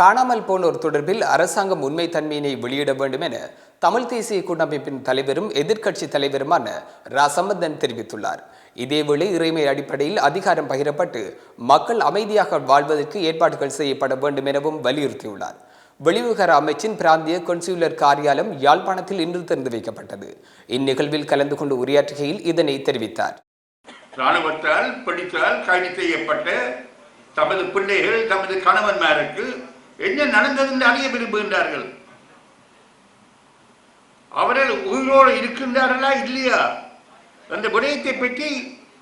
காணாமல் போனோர் தொடர்பில் அரசாங்கம் உண்மைத்தன்மையினை வெளியிட வேண்டும் என தமிழ் தேசிய கூட்டமைப்பின் தலைவரும் எதிர்க்கட்சி தலைவருமான ரா. சம்பந்தன் தெரிவித்துள்ளார். இதேவேளை இறைமை அடிப்படையில் அதிகாரம் பகிரப்பட்டு மக்கள் அமைதியாக வாழ்வதற்கு ஏற்பாடுகள் செய்யப்பட வேண்டும் எனவும் வலியுறுத்தியுள்ளார். வெளிவிவகார அமைச்சின் பிராந்திய கொன்சியுலர் காரியாலயம் யாழ்ப்பாணத்தில் இன்று திறந்து வைக்கப்பட்டது. இந்நிகழ்வில் கலந்து கொண்டு உரையாற்றுகையில் இதனை தெரிவித்தார். ராணுவத்தால் பிடித்தால் கைது செய்யப்பட்ட தமது பிள்ளைகள் தமது கணவன்மாருக்கு என்ன நடந்தது என்று அறிய விரும்புகின்றார்கள்? அவர்கள் உயிரோடு இருக்கின்றார்களா இல்லையா? அந்த விடயத்தை பற்றி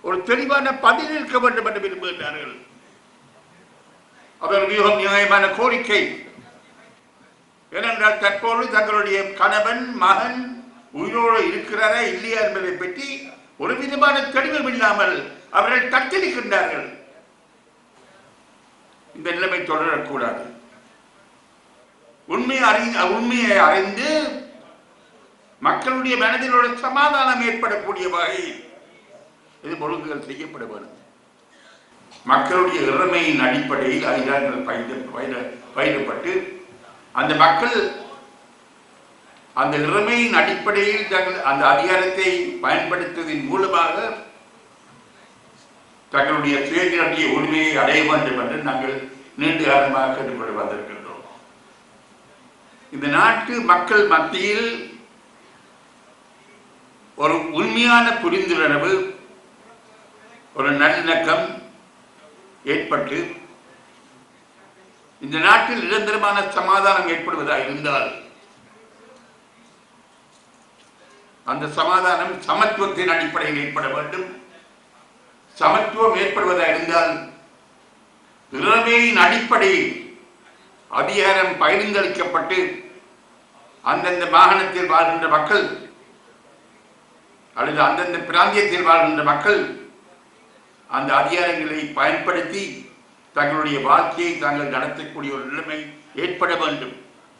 ஒரு தெளிவான பதில் இருக்க வேண்டும் என்று விரும்புகின்றார்கள். அவர்கள் மிகவும் நியாயமான கோரிக்கை. ஏனென்றால் தற்போது தங்களுடைய கணவன் மகன் உயிரோடு இருக்கிறாரா இல்லையா என்பதை பற்றி ஒரு விதமான தெளிவும் இல்லாமல் அவர்கள் தத்தளிக்கின்றார்கள். இந்த நிலைமை தொடரக்கூடாது. உண்மை அறி உண்மையை அறிந்து மக்களுடைய மனதில் ஒரு சமாதானம் ஏற்படக்கூடிய வகையில் இது ஒழுங்குகள் செய்யப்பட வேண்டும் மக்களுடைய இறமையின் அடிப்படையில் அதிகாரங்கள் பயிர பயிர- பயிரப்பட்டு அந்த மக்கள் அந்த இறமையின் அடிப்படையில் தங்கள் அந்த அதிகாரத்தை பயன்படுத்துவதன் மூலமாக தங்களுடைய சுயநிலைய உரிமையை அடைய வேண்டும் என்று நாங்கள் நீண்ட காலமாக கேட்டுக்கொண்டு வந்திருக்கின்றோம். இந்த நாட்டு மக்கள் மத்தியில் ஒரு உண்மையான புரிந்துணர்வு ஒரு நல்லிணக்கம் ஏற்பட்டு இந்த நாட்டில் நிரந்தரமான சமாதானம் ஏற்படுவதாக இருந்தால் அந்த சமாதானம் சமத்துவத்தின் அடிப்படையில் ஏற்பட வேண்டும். சமத்துவம் ஏற்படுவதாக இருந்தால் திறமையின் அடிப்படையில் அதிகாரம் பகிர்ந்தளிக்கப்பட்டு அந்தந்த மாகாணத்தில் வாழ்கின்ற மக்கள் அல்லது அந்தந்த பிராந்தியத்தில் வாழ்கின்ற மக்கள் அந்த அதிகாரங்களை பயன்படுத்தி தங்களுடைய வாழ்க்கையை தாங்கள் நடத்தக்கூடிய ஒரு நிலைமை ஏற்பட வேண்டும்.